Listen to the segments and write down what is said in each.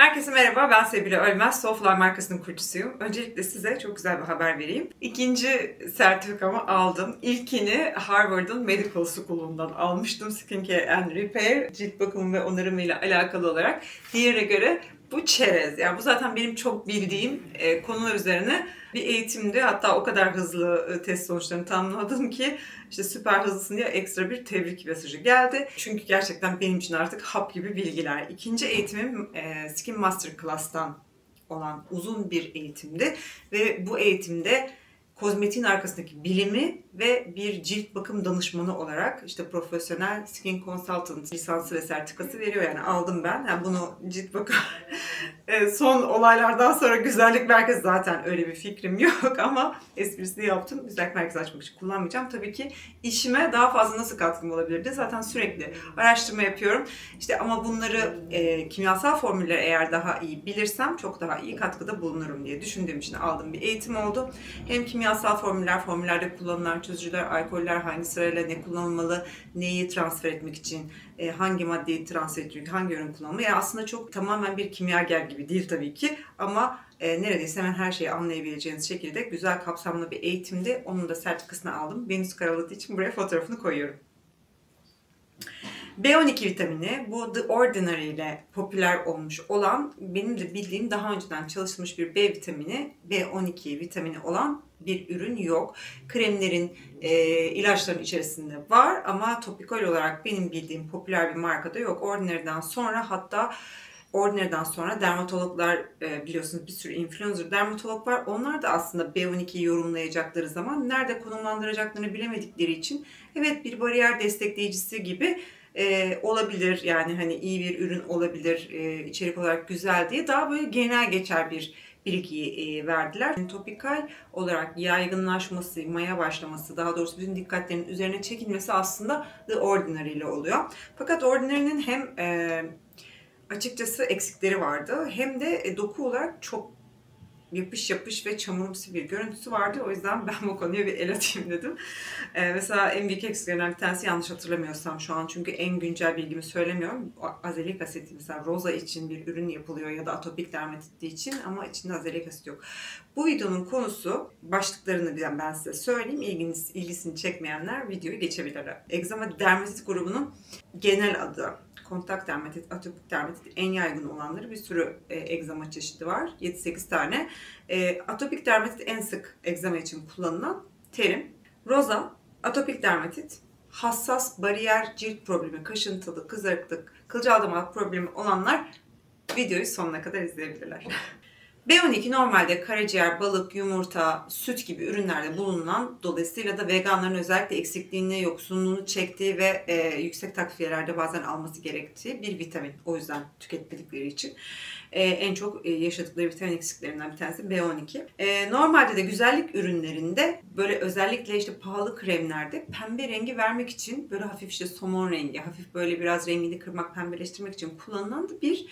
Herkese merhaba, ben Sebile Ölmez, Soulfly markasının kurucusuyum. Öncelikle size çok güzel bir haber vereyim. İkinci sertifikamı aldım. İlkini Harvard'ın Medical School'undan almıştım. Skincare and Repair, cilt bakımı ve onarımıyla alakalı olarak. Diğerine göre bu çerez. Yani bu zaten benim çok bildiğim e, konular üzerine bir eğitimdi. Hatta o kadar hızlı e, test sonuçlarını tamamladım ki işte süper hızlısın diye ekstra bir tebrik mesajı geldi. Çünkü gerçekten benim için artık hap gibi bilgiler. İkinci eğitimim e, Skin Master Class'tan olan uzun bir eğitimdi. Ve bu eğitimde kozmetiğin arkasındaki bilimi ve bir cilt bakım danışmanı olarak işte profesyonel skin consultant lisansı ve sertifikası veriyor. Yani aldım ben. Yani bunu cilt bakım e, son olaylardan sonra güzellik merkezi zaten öyle bir fikrim yok ama esprisini yaptım. Güzellik merkezi açmak için kullanmayacağım. Tabii ki işime daha fazla nasıl katkım olabilirdi? Zaten sürekli araştırma yapıyorum. İşte ama bunları e, kimyasal formülleri eğer daha iyi bilirsem çok daha iyi katkıda bulunurum diye düşündüğüm için aldığım bir eğitim oldu. Hem kimyasal formüller, formüllerde kullanılan çözücüler, alkoller hangi sırayla ne kullanılmalı, neyi transfer etmek için, e, hangi maddeyi transfer etmek, hangi ürün kullanılmalı. Yani aslında çok tamamen bir kimyager gibi değil tabii ki ama e, neredeyse hemen her şeyi anlayabileceğiniz şekilde güzel kapsamlı bir eğitimdi. Onun da sertifikasını aldım. Venüs karaladığı için buraya fotoğrafını koyuyorum. B12 vitamini bu The Ordinary ile popüler olmuş olan benim de bildiğim daha önceden çalışılmış bir B vitamini B12 vitamini olan bir ürün yok. Kremlerin, e, ilaçların içerisinde var ama topikal olarak benim bildiğim popüler bir markada yok. Ordinary'den sonra hatta Ordinary'den sonra dermatologlar e, biliyorsunuz bir sürü influencer dermatolog var. Onlar da aslında B12'yi yorumlayacakları zaman nerede konumlandıracaklarını bilemedikleri için evet bir bariyer destekleyicisi gibi e, olabilir yani hani iyi bir ürün olabilir e, içerik olarak güzel diye daha böyle genel geçer bir bilgiyi e, verdiler. Yani topikal olarak yaygınlaşması, maya başlaması, daha doğrusu bütün dikkatlerin üzerine çekilmesi aslında The Ordinary ile oluyor. Fakat Ordinary'nin hem e, açıkçası eksikleri vardı hem de e, doku olarak çok yapış yapış ve çamurumsu bir görüntüsü vardı. O yüzden ben bu konuya bir el atayım dedim. Ee, mesela en büyük eksiklerinden bir tanesi yanlış hatırlamıyorsam şu an çünkü en güncel bilgimi söylemiyorum. Azelik asit mesela roza için bir ürün yapılıyor ya da atopik dermatiti için ama içinde azelik asit yok. Bu videonun konusu başlıklarını ben size söyleyeyim. İlginiz, ilgisini çekmeyenler videoyu geçebilirler. Egzama dermatit grubunun genel adı kontak dermatit, atopik dermatit en yaygın olanları bir sürü e, egzama çeşidi var. 7-8 tane. E, atopik dermatit en sık egzama için kullanılan terim. Roza, atopik dermatit, hassas bariyer cilt problemi, kaşıntılı, kızarıklık, kılcal problemi olanlar videoyu sonuna kadar izleyebilirler. B12 normalde karaciğer, balık, yumurta, süt gibi ürünlerde bulunan dolayısıyla da veganların özellikle eksikliğini, yoksunluğunu çektiği ve e, yüksek takviyelerde bazen alması gerektiği bir vitamin. O yüzden tüketmedikleri için e, en çok e, yaşadıkları vitamin eksiklerinden bir tanesi B12. E, normalde de güzellik ürünlerinde böyle özellikle işte pahalı kremlerde pembe rengi vermek için böyle hafif işte somon rengi, hafif böyle biraz rengini kırmak, pembeleştirmek için kullanılan da bir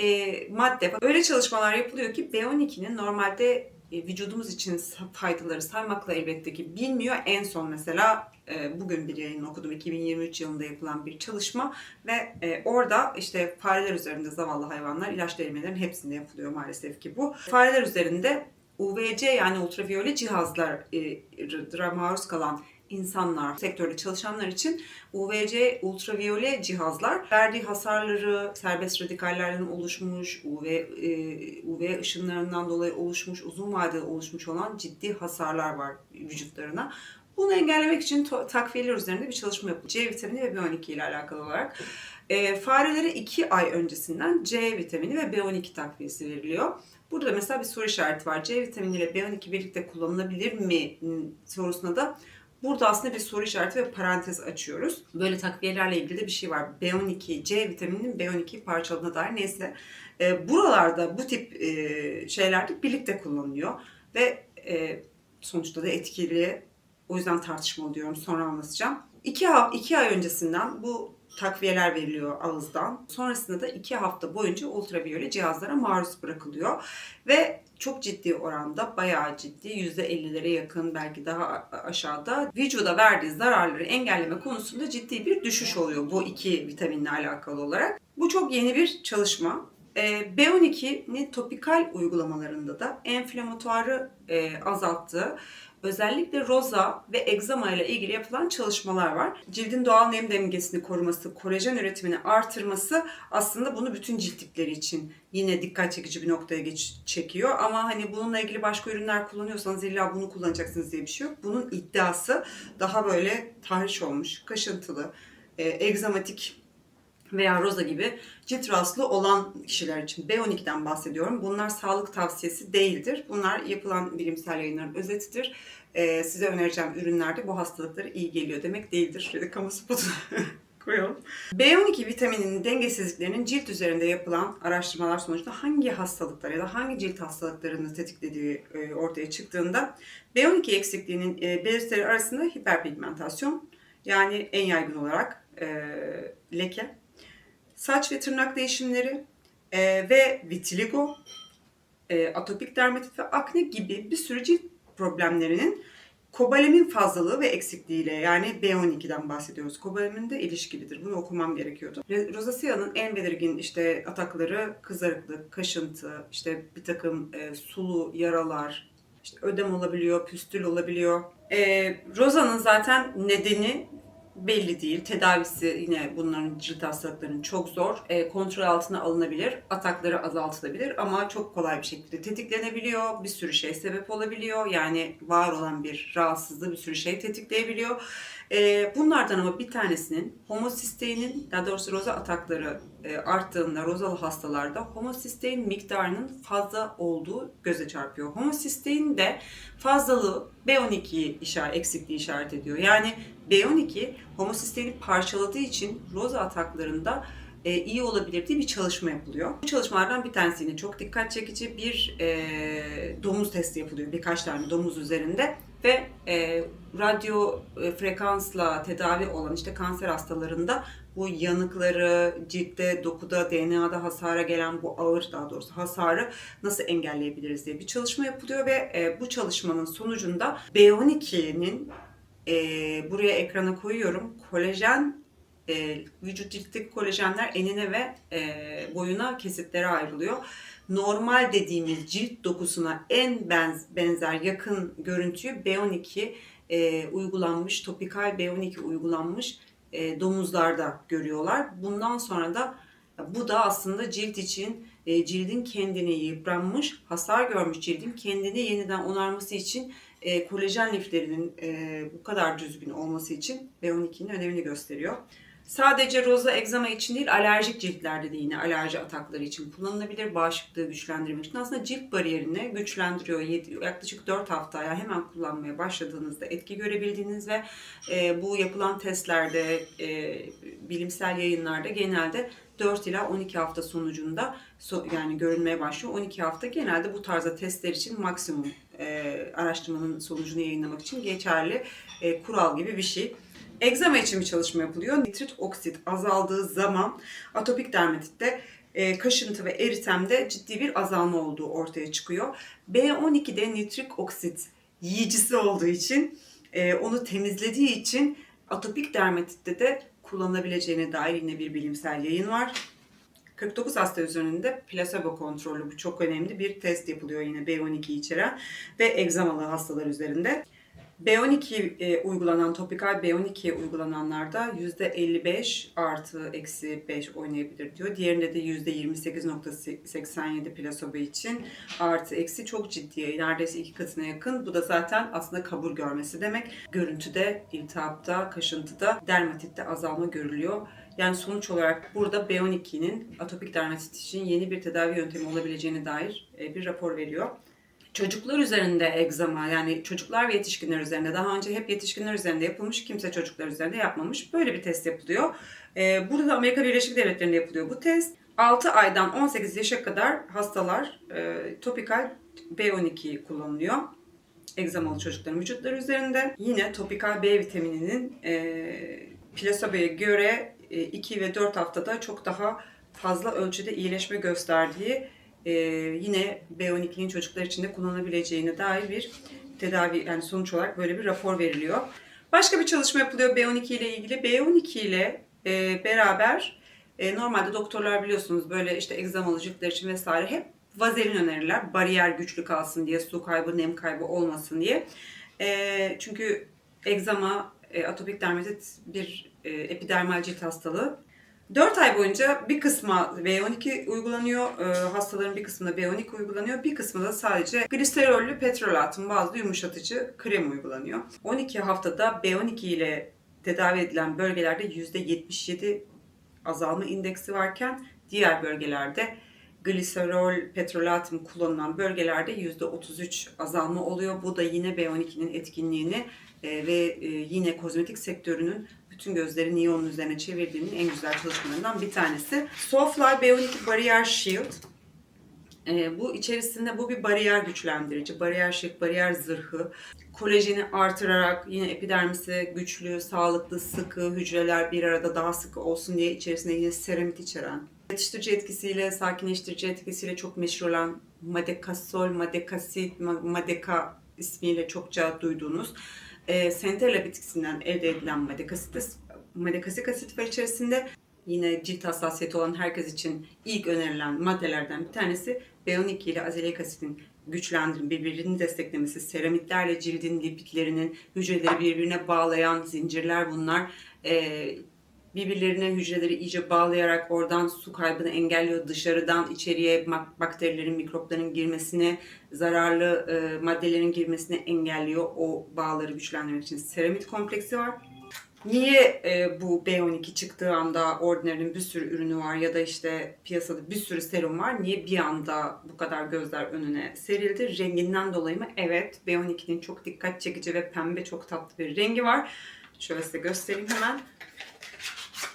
e, madde. Öyle çalışmalar yapılıyor ki B12'nin normalde e, vücudumuz için faydaları saymakla elbette ki bilmiyor. En son mesela e, bugün bir yayın okudum 2023 yılında yapılan bir çalışma ve e, orada işte fareler üzerinde zavallı hayvanlar ilaç denemelerin hepsinde yapılıyor maalesef ki bu. Fareler üzerinde UVC yani ultraviyole cihazlara maruz kalan insanlar, sektörde çalışanlar için UVC ultraviyole cihazlar verdiği hasarları serbest radikallerden oluşmuş, UV, e, UV ışınlarından dolayı oluşmuş, uzun vadede oluşmuş olan ciddi hasarlar var vücutlarına. Bunu engellemek için takviyeler üzerinde bir çalışma yapılıyor. C vitamini ve B12 ile alakalı olarak. E, farelere 2 ay öncesinden C vitamini ve B12 takviyesi veriliyor. Burada mesela bir soru işareti var. C vitamini ile B12 birlikte kullanılabilir mi sorusuna da Burada aslında bir soru işareti ve parantez açıyoruz. Böyle takviyelerle ilgili de bir şey var. B12, C vitamininin B12 parçaladığına dair neyse. E, buralarda bu tip e, şeyler de birlikte kullanılıyor. Ve e, sonuçta da etkili. O yüzden tartışmalı diyorum. Sonra anlatacağım. İki, iki ay öncesinden bu takviyeler veriliyor ağızdan. Sonrasında da iki hafta boyunca ultraviyole cihazlara maruz bırakılıyor. Ve çok ciddi oranda, bayağı ciddi, %50'lere yakın belki daha aşağıda vücuda verdiği zararları engelleme konusunda ciddi bir düşüş oluyor bu iki vitaminle alakalı olarak. Bu çok yeni bir çalışma. E, B12'nin topikal uygulamalarında da enflamatuarı e, azalttığı, özellikle roza ve egzama ile ilgili yapılan çalışmalar var. Cildin doğal nem dengesini koruması, kolajen üretimini artırması aslında bunu bütün cilt tipleri için yine dikkat çekici bir noktaya geç, çekiyor. Ama hani bununla ilgili başka ürünler kullanıyorsanız illa bunu kullanacaksınız diye bir şey yok. Bunun iddiası daha böyle tahriş olmuş, kaşıntılı, e, egzamatik veya roza gibi cilt rahatsızlığı olan kişiler için B12'den bahsediyorum. Bunlar sağlık tavsiyesi değildir. Bunlar yapılan bilimsel yayınların özetidir. Ee, size önereceğim ürünlerde bu hastalıklara iyi geliyor demek değildir. Şöyle kamu spotu koyalım. B12 vitamininin dengesizliklerinin cilt üzerinde yapılan araştırmalar sonucunda hangi hastalıklar ya da hangi cilt hastalıklarını tetiklediği e, ortaya çıktığında B12 eksikliğinin e, belirtileri arasında hiperpigmentasyon yani en yaygın olarak e, leke, saç ve tırnak değişimleri e, ve vitiligo, e, atopik dermatit ve akne gibi bir sürü cilt problemlerinin kobalamin fazlalığı ve eksikliğiyle yani B12'den bahsediyoruz. Kobalamin de ilişkilidir. Bunu okumam gerekiyordu. Re- Rosacea'nın en belirgin işte atakları kızarıklık, kaşıntı, işte bir takım e, sulu yaralar, işte ödem olabiliyor, püstül olabiliyor. E, rozanın zaten nedeni belli değil. Tedavisi yine bunların cilt hastalıklarının çok zor. E, kontrol altına alınabilir. Atakları azaltılabilir ama çok kolay bir şekilde tetiklenebiliyor. Bir sürü şey sebep olabiliyor. Yani var olan bir rahatsızlığı bir sürü şey tetikleyebiliyor. E, bunlardan ama bir tanesinin homosisteinin daha doğrusu roza atakları e, arttığında rozalı hastalarda homosistein miktarının fazla olduğu göze çarpıyor. Homosistein de fazlalığı B12 işaret, eksikliği işaret ediyor. Yani B12 homosisteini parçaladığı için roza ataklarında e, iyi olabilir diye bir çalışma yapılıyor. Bu çalışmalardan bir tanesi yine çok dikkat çekici bir e, domuz testi yapılıyor. Birkaç tane domuz üzerinde ve e, radyo e, frekansla tedavi olan işte kanser hastalarında bu yanıkları, ciltte, dokuda, DNA'da hasara gelen bu ağır daha doğrusu hasarı nasıl engelleyebiliriz diye bir çalışma yapılıyor ve e, bu çalışmanın sonucunda B12'nin e, buraya ekrana koyuyorum. Kolajen e, vücut ciltteki kolajenler enine ve e, boyuna kesitlere ayrılıyor. Normal dediğimiz cilt dokusuna en benz, benzer yakın görüntüyü B12 e, uygulanmış, topikal B12 uygulanmış e, domuzlarda görüyorlar. Bundan sonra da bu da aslında cilt için e, cildin kendini yıpranmış, hasar görmüş cildin kendini yeniden onarması için e, kolajen liflerinin e, bu kadar düzgün olması için B12'nin önemini gösteriyor. Sadece roza egzama için değil, alerjik ciltlerde de yine alerji atakları için kullanılabilir. Bağışıklığı güçlendirmek için aslında cilt bariyerini güçlendiriyor. Yaklaşık 4 hafta yani hemen kullanmaya başladığınızda etki görebildiğiniz ve e, bu yapılan testlerde, e, bilimsel yayınlarda genelde 4 ila 12 hafta sonucunda so- yani görülmeye başlıyor. 12 hafta genelde bu tarzda testler için maksimum e, araştırmanın sonucunu yayınlamak için geçerli e, kural gibi bir şey. Egzama için bir çalışma yapılıyor. Nitrit oksit azaldığı zaman atopik dermatitte e, kaşıntı ve eritemde ciddi bir azalma olduğu ortaya çıkıyor. B12'de nitrik oksit yiyicisi olduğu için e, onu temizlediği için atopik dermatitte de kullanılabileceğine dair yine bir bilimsel yayın var. 49 hasta üzerinde plasebo kontrollü bu çok önemli bir test yapılıyor yine B12 içeren ve egzamalı hastalar üzerinde. B12 e, uygulanan, topikal B12 uygulananlarda %55 artı eksi 5 oynayabilir diyor. Diğerinde de %28.87 plasebo için artı eksi çok ciddi, neredeyse iki katına yakın. Bu da zaten aslında kabul görmesi demek. Görüntüde, iltihapta, kaşıntıda, dermatitte azalma görülüyor. Yani sonuç olarak burada B12'nin atopik dermatit için yeni bir tedavi yöntemi olabileceğine dair e, bir rapor veriyor. Çocuklar üzerinde egzama yani çocuklar ve yetişkinler üzerinde daha önce hep yetişkinler üzerinde yapılmış kimse çocuklar üzerinde yapmamış. Böyle bir test yapılıyor. Ee, burada da Amerika Birleşik Devletleri'nde yapılıyor bu test. 6 aydan 18 yaşa kadar hastalar e, topikal B12 kullanılıyor. Egzamalı çocukların vücutları üzerinde. Yine topikal B vitamininin e, plaseboya göre 2 ve 4 haftada çok daha fazla ölçüde iyileşme gösterdiği e, yine B12'nin çocuklar için de kullanabileceğine dair bir tedavi yani sonuç olarak böyle bir rapor veriliyor. Başka bir çalışma yapılıyor B12 ile ilgili. B12 ile e, beraber E, normalde doktorlar biliyorsunuz böyle işte egzamalı ciltler için vesaire hep vazelin önerirler. Bariyer güçlü kalsın diye, su kaybı, nem kaybı olmasın diye. E, çünkü egzama, e, atopik dermatit bir e, epidermal cilt hastalığı. 4 ay boyunca bir kısmı B12 uygulanıyor, e, hastaların bir kısmında B12 uygulanıyor, bir kısmı da sadece gliserollü petrolatum bazlı yumuşatıcı krem uygulanıyor. 12 haftada B12 ile tedavi edilen bölgelerde %77 azalma indeksi varken diğer bölgelerde gliserol petrolatum kullanılan bölgelerde %33 azalma oluyor. Bu da yine B12'nin etkinliğini e, ve e, yine kozmetik sektörünün bütün gözleri Neon'un üzerine çevirdiğinin en güzel çalışmalarından bir tanesi. Soulfly B12 Barrier Shield. E, bu içerisinde bu bir bariyer güçlendirici, bariyer shield, bariyer zırhı. Kolajeni artırarak yine epidermisi güçlü, sağlıklı, sıkı hücreler bir arada daha sıkı olsun diye içerisinde yine seramit içeren. Yetiştirici etkisiyle, sakinleştirici etkisiyle çok meşhur olan Madekasol, Madekasit, Ma- Madeka ismiyle çokça duyduğunuz e, Centella bitkisinden elde edilen Madekasit, Madekasik asit var içerisinde. Yine cilt hassasiyeti olan herkes için ilk önerilen maddelerden bir tanesi B12 ile azelik asitin güçlendirin, birbirini desteklemesi, seramitlerle cildin lipidlerinin hücreleri birbirine bağlayan zincirler bunlar. Ee, birbirlerine hücreleri iyice bağlayarak oradan su kaybını engelliyor. Dışarıdan içeriye bakterilerin, mikropların girmesine, zararlı e, maddelerin girmesine engelliyor. O bağları güçlendirmek için seramit kompleksi var. Niye e, bu B12 çıktığı anda Ordinary'nin bir sürü ürünü var ya da işte piyasada bir sürü serum var. Niye bir anda bu kadar gözler önüne serildi? Renginden dolayı mı? Evet. B12'nin çok dikkat çekici ve pembe çok tatlı bir rengi var. Şöyle size göstereyim hemen.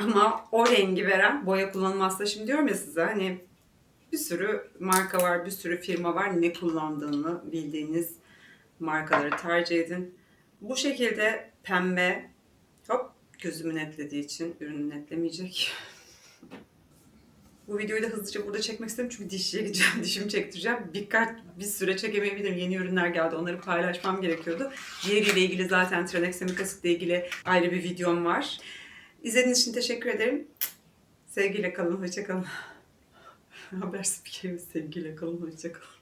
Ama o rengi veren boya kullanılmazsa şimdi diyorum ya size hani bir sürü marka var, bir sürü firma var. Ne kullandığını bildiğiniz markaları tercih edin. Bu şekilde pembe hop gözümü netlediği için ürünü netlemeyecek. Bu videoyu da hızlıca burada çekmek istedim çünkü dişçiye gideceğim, dişimi çektireceğim. Birkaç bir süre çekemeyebilirim. Yeni ürünler geldi. Onları paylaşmam gerekiyordu. Diğeriyle ilgili zaten tranexamik asitle ilgili ayrı bir videom var. İzlediğiniz için teşekkür ederim. Sevgiyle kalın, hoşça kalın. Haber spikerimiz sevgiyle kalın, hoşça kalın.